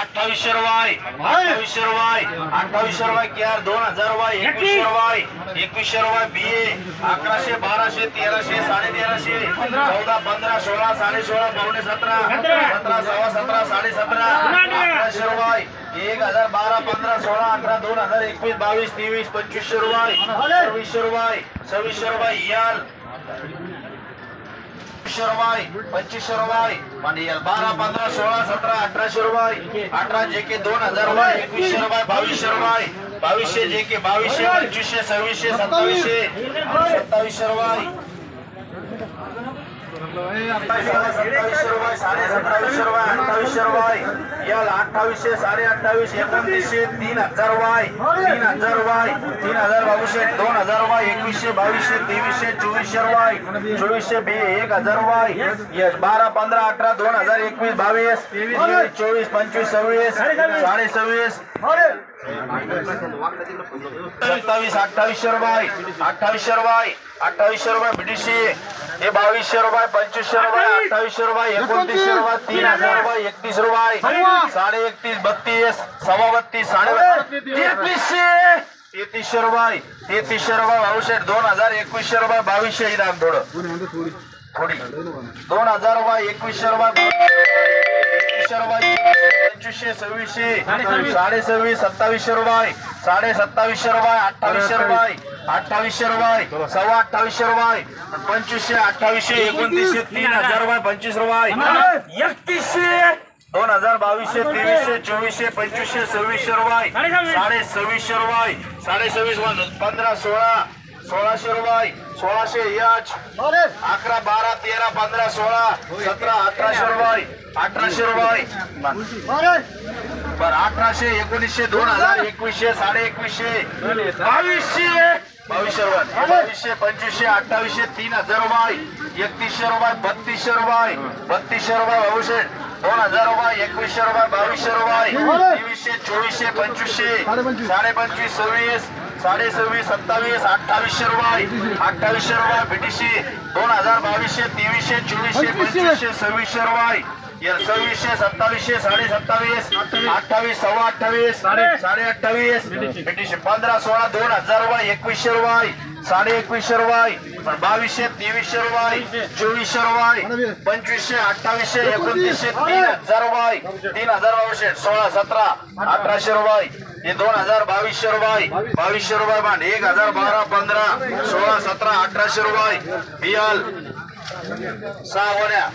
अठ्ठावीसशे रुपये अठ्ठावीसशे रुपये अठ्ठावीसशे रुपये केआर दोन हजार रुपये एकवीसशे रुपये एकवीसशे रुपये बी ए अकराशे बाराशे तेराशे साडे तेराशे चौदा पंधरा सोळा साडे सोळा पावणे सतरा. सतरा सव्वा सतरा साडे सतरा अकराशे रुपये एक हजार बारा पंधरा सोळा अठरा दोन हजार एकवीस बावीस तेवीस पंचवीसशे रुपये सव्वीसशे रुपये सव्वीसशे रुपये याल. एकशे रुपये पंचवीसशे रुपये. आणि बारा पंधरा सोळा सतरा अठराशे रुपये. अठरा जे के दोन हजार रुपये एकवीसशे रुपये बावीसशे रुपये. बावीसशे जे के बावीसशे पंचवीसशे सव्वीसशे सत्तावीसशे. सत्तावीसशे रुपये सत्तावीसशे रुपये साडे सत्तावीसशे रुपये अठ्ठावीसशे रुपये याल अठ्ठावीसशे साडे अठ्ठावीस एकोणतीसशे तीन हजार वाय तीन हजार रुपये तीन हजार बावीसशे दोन हजार रुपये एकवीसशे बावीसशे तेवीसशे चोवीसशे रुपये चोवीसशे बे एक हजार रुपये यस बारा पंधरा अठरा दोन हजार एकवीस बावीस चोवीस पंचवीस सव्वीस साडे सव्वीस सत्तावीस अठ्ठावीसशे रुपये अठ्ठावीसशे रुपये अठ्ठावीसशे रुपये बीडीसी हे बावीसशे रुपये पंचवीसशे रुपये अठ्ठावीसशे रुपये एकोणतीसशे रुपये तीन हजार रुपये एकतीस रुपये साडे एकतीस बत्तीस सव्वा बत्तीस साडे तेहतीसशे! तेहतीसशे रुपये तेहतीसशे रुपये भाऊशेठ दोन हजार एकवीसशे रुपये बावीसशे इनाम थोडं. थोडी. दोन हजार रुपये एकवीसशे रुपये एकवीसशे रुपये पंचवीसशे सव्वीसशे. साडे सव्वीस सत्तावीसशे रुपये. साडे सत्तावीसशे रुपये अठ्ठावीसशे रुपये. अठ्ठावीसशे रुपये. सव्वा अठ्ठावीसशे रुपये. पंचवीसशे अठ्ठावीसशे एकोणतीसशे तीन हजार रुपये पंचवीस रुपये. एकतीसशे. दोन हजार बावीसशे तेवीसशे चोवीसशे पंचवीसशे सव्वीसशे रुपये. साडे सव्वीसशे रुपये. साडे सव्वीस पंधरा सोळा. सोळाशे रुपये सोळाशे याच. अकरा बारा तेरा पंधरा सोळा सतरा अठराशे रुपये अठराशे रुपये. बर अठराशे एकोणीसशे दोन हजार एकवीसशे साडे एकवीसशे बावीसशे. बावीसशे रुपये. बावीसशे पंचवीसशे अठ्ठावीसशे तीन हजार रुपये. एकतीसशे रुपये बत्तीसशे रुपये. बत्तीसशे रुपये बावीसशे. दोन हजार रुपये एकवीसशे रुपये बावीसशे रुपये. तेवीसशे चोवीसशे पंचवीसशे. साडे पंचवीस सव्वीस. साडे सव्वीस सत्तावीस अठ्ठावीसशे रुपये. अठ्ठावीसशे रुपये बीटीसी दोन हजार बावीसशे तेवीसशे चोवीसशे पंचवीसशे सव्वीसशे रुपये. सव्वीसशे सत्तावीसशे साडे सत्तावीस अठ्ठावीस सव्वा अठ्ठावीस साडे अठ्ठावीस बीटीसी पंधरा सोळा दोन हजार रुपये एकवीसशे रुपये साडे एकवीसशे रुपये बावीसशे तेवीसशे रुपये चोवीसशे रुपये पंचवीसशे अठ्ठावीसशे एकोणतीसशे तीन हजार रुपये तीन हजार बावीसशे सोळा सतरा अठराशे रुपये हे दोन हजार बावीसशे रुपये बावीसशे रुपये मान एक हजार बारा पंधरा सोळा सतरा अठराशे रुपये बियाल सहा वड्या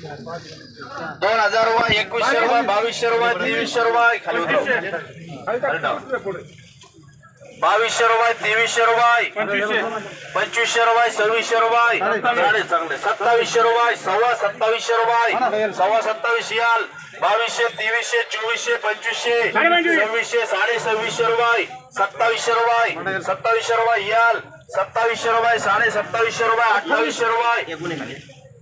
दोन हजार रुपये एकवीसशे रुपये बावीसशे रुपये तेवीसशे रुपये खाली उतरव. बावीसशे रुपये तेवीसशे रुपये पंचवीसशे रुपये सव्वीसशे रुपये साडे चांगले. सत्तावीसशे रुपये सव्वा सत्तावीसशे रुपये सव्वा सत्तावीस याल. बावीसशे तेवीसशे चोवीसशे पंचवीसशे सव्वीसशे साडे सव्वीसशे रुपये सत्तावीसशे रुपये सत्तावीसशे रुपये याल. सत्तावीसशे रुपये साडे सत्तावीसशे रुपये अठ्ठावीसशे रुपये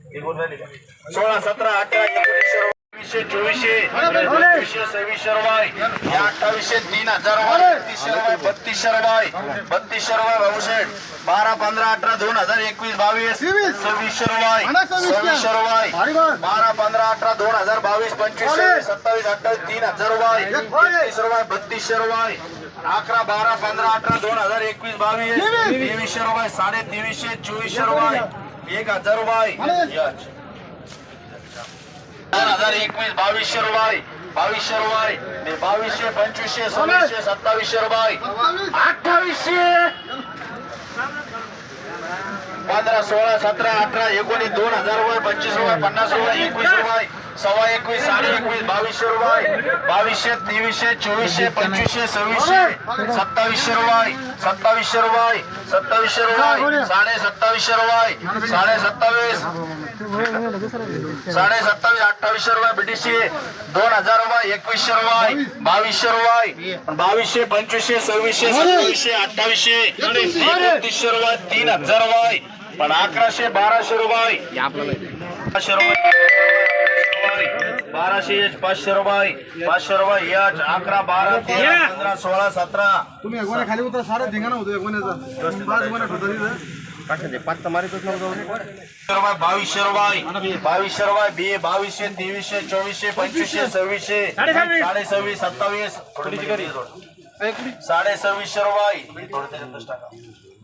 सोळा सतरा अठरा एकोणीसशे चोवीसशे पंचवीसशे सव्वीसशे रुपये या अठ्ठावीसशे तीन हजार रुपये एकतीसशे रुपये बत्तीसशे रुपये बत्तीसशे रुपये भाऊशेठ बारा पंधरा अठरा दोन हजार एकवीस बावीस. सव्वीसशे रुपये सव्वीसशे रुपये बारा पंधरा अठरा दोन हजार बावीस पंचवीसशे सत्तावीस अठ्ठावीस तीन हजार रुपये एकतीस रुपये बत्तीसशे रुपये अकरा बारा पंधरा अठरा दोन हजार एकवीस बावीस. तेवीसशे रुपये साडे तेवीसशे चोवीसशे रुपये एक हजार रुपये यच. दोन हजार एकवीस बावीसशे रुपये बावीसशे रुपये ते बावीसशे पंचवीसशे सव्वीसशे सत्तावीसशे रुपये अठ्ठावीसशे पंधरा सोळा सतरा अठरा एकोणीस दोन हजार रुपये पंचवीस रुपये पन्नास रुपये एकवीस रुपये सव्वा एकवीस साडे एकवीस बावीसशे रुपये बावीसशे तेवीसशे चोवीसशे पंचवीसशे सव्वीसशे सत्तावीसशे रुपये सत्तावीसशे रुपये सत्तावीसशे रुपये साडे सत्तावीसशे रुपये साडे सत्तावीस साडे सत्तावीस अठ्ठावीसशे रुपये ब्रिटिशशे दोन हजार रुपये एकवीसशे रुपये बावीसशे रुपये बावीसशे पंचवीसशे सव्वीसशे सत्तावीसशे अठ्ठावीसशे एकोणतीसशे रुपये तीन हजार रुपये पण अकराशे बाराशे रुपये. पाचशे रुपये बाराशे एच पाचशे रुपये पाचशे रुपये एच अकरा बारा तेरा पंधरा सोळा सतरा. तुम्ही एक गोण्या खाली उतरा सारा धिंगाणा होतो एक गोण्याचा. पाच गोण्या ठेवता तिथं रुपये बावीसशे रुपये. बावीसशे रुपये बी बावीसशे तेवीसशे चोवीसशे पंचवीसशे सव्वीसशे साडे सव्वीस सत्तावीस. साडे सव्वीसशे रुपये.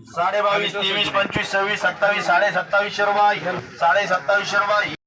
साडे बावीस तेवीस पंचवीस सव्वीस सत्तावीस साडे सत्तावीसशे रुपये. साडे सत्तावीसशे रुपये.